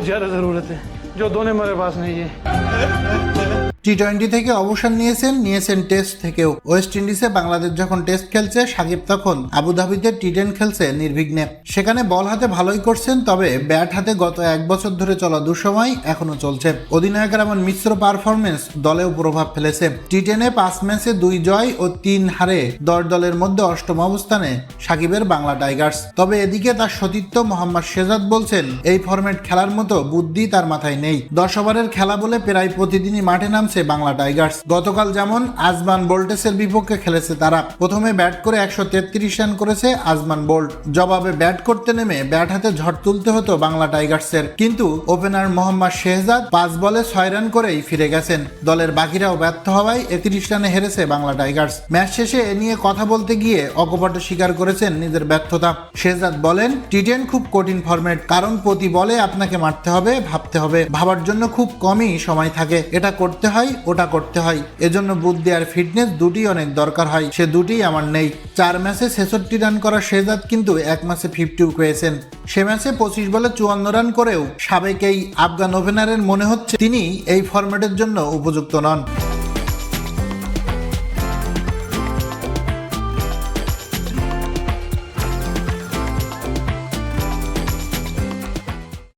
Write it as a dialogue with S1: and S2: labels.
S1: ज़्यादा ज़रूरत है। जो दोनों मेरे पास नहीं है।
S2: টি টোয়েন্টি থেকে অবসর নিয়েছেন নিয়েছেন টেস্ট থেকেও। ওয়েস্ট ইন্ডিজে বাংলাদেশ যখন টেস্ট খেলছে, সাকিব তখন আবুধাবিতে টি টেন খেলছে নির্বিঘ্নে। সেখানে বল হাতে ভালোই করছেন, তবে ব্যাট হাতে গত এক বছর ধরে চলা দুঃসময় এখনও চলছে। অধিনায়কের এমন মিশ্র পারফরমেন্স দলেও প্রভাব ফেলেছে। টি টেনে পাঁচ ম্যাচে দুই জয় ও তিন হারে দশ দলের মধ্যে অষ্টম অবস্থানে সাকিবের বাংলা টাইগার্স। তবে এদিকে তার সতীর্থ মোহাম্মদ শেজাদ বলছেন, এই ফরম্যাট খেলার মতো বুদ্ধি তার মাথায় নেই। দশ ওভারের খেলা বলে প্রায় প্রতিদিনই মাঠে নামছে বাংলা টাইগার্স। গতকাল যেমন আজমান বোল্টেসের বিপক্ষে খেলেছে তারা। প্রথমে ব্যাট করে একশো তেত্রিশ রান করেছে আজমান বোল্ট। জবাবে ব্যাট করতে নেমে ব্যাট হাতে ঝড় তুলতে হতো বাংলা টাইগার্সের। কিন্তু ওপেনার মোহাম্মদ শেহজাদ পাঁচ বলে ছয় রান করেই ফিরে গেছেন। দলের বাকিরাও ব্যর্থ হওয়ায় একত্রিশ রানে হেরেছে বাংলা টাইগার্স। ম্যাচ শেষে এ নিয়ে কথা বলতে গিয়ে অকপট স্বীকার করেছেন নিজের ব্যর্থতা। শেহজাদ বলেন টি টেন খুব কঠিন ফরম্যাট কারণ প্রতি বলে আপনাকে মারতে হবে, ভাবতে হবে। ভাবার জন্য খুব কমই সময় থাকে। এটা করতে হয় ওটা করতে হয়। এজন্য বুদ্ধি আর ফিটনেস দুটি অনেক দরকার হয়। সে দুটি আমার নেই। চার ম্যাচে ছেষট্টি রান করা শেজাদ কিন্তু এক ম্যাচে ফিফটি পেয়েছেন সে ম্যাচে পঁচিশ বলে চুয়ান্ন রান করেও সাবেক এই আফগান ওপেনারের মনে হচ্ছে তিনি এই ফরম্যাটের জন্য উপযুক্ত নন।